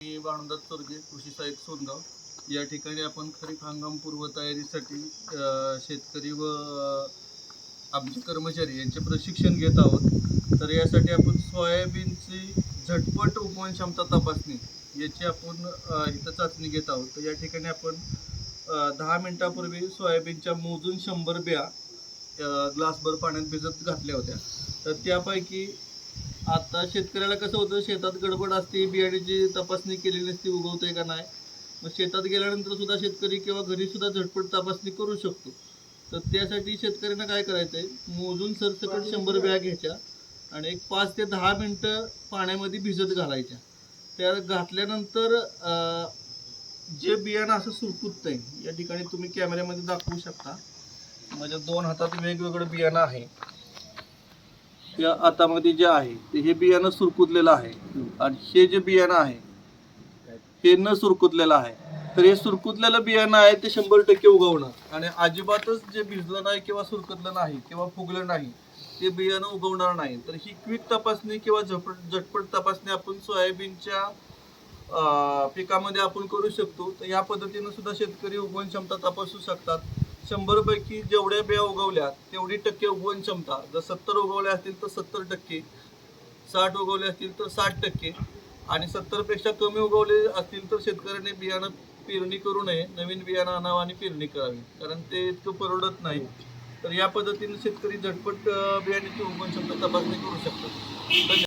मी भानुदास चोरगे कृषी सहाय्यक सोनगाव. या ठिकाणी आपण खरीप हंगाम पूर्व तयारीसाठी शेतकरी व आमचे कर्मचारी यांचे प्रशिक्षण घेत आहोत. तर यासाठी आपण सोयाबीनची झटपट उपवन क्षमता तपासणी याची आपण इथं चाचणी घेत आहोत. तर या ठिकाणी आपण दहा मिनिटापूर्वी सोयाबीनच्या मोजून शंभर बिया ग्लासभर पाण्यात भिजत घातल्या होत्या. तर त्यापैकी आता शेतकऱ्याला कसं होतं शेतात गडबड असते बियाण्याची तपासणी केलेली नसते उगवते का नाही? मग शेतात गेल्यानंतर सुद्धा शेतकरी किंवा घरी सुद्धा झटपट तपासणी करू शकतो. तर त्यासाठी शेतकऱ्यांना काय करायचं आहे मोजून सरसकट शंभर बॅग घ्यायच्या आणि एक पाच ते दहा मिनटं पाण्यामध्ये भिजत घालायच्या. त्या घातल्यानंतर जे बियाणं असं सुरकुततंय या ठिकाणी तुम्ही कॅमेऱ्यामध्ये दाखवू शकता. माझ्या दोन हातात वेगवेगळं बियाणं आहे. या हातामध्ये जे आहे ते हे बियाणं सुरकुतलेलं आहे. आणि हे जे बियाणं आहे हे न सुरकुतलेलं आहे. तर हे सुरकुतलेलं बियाणं आहे ते शंभर टक्के उगवणार आणि अजिबातच जे भिजलं नाही किंवा सुरकुतलं नाही किंवा फुगलं नाही ते बियाणं उगवणार नाही. तर ही क्विक तपासणी किंवा झटपट झटपट तपासणी आपण सोयाबीनच्या पिकामध्ये आपण करू शकतो. तर या पद्धतीनं सुद्धा शेतकरी उगवण क्षमता तपासू शकतात. शंभर पैकी जेवढ्या बिया उगवल्या तेवढी टक्के उगवण क्षमता. जर सत्तर उगवल्या असतील तर सत्तर टक्के साठ उगवले असतील तर साठ टक्के आणि सत्तरपेक्षा कमी उगवले असतील तर शेतकऱ्याने बियाणं पेरणी करू नये नवीन बियाणं आणावं आणि पेरणी करावी. कारण ते इतकं परवडत नाही. तर या पद्धतीने शेतकरी झटपट बियाण्याची उगवण क्षमता तपासणी करू शकतात.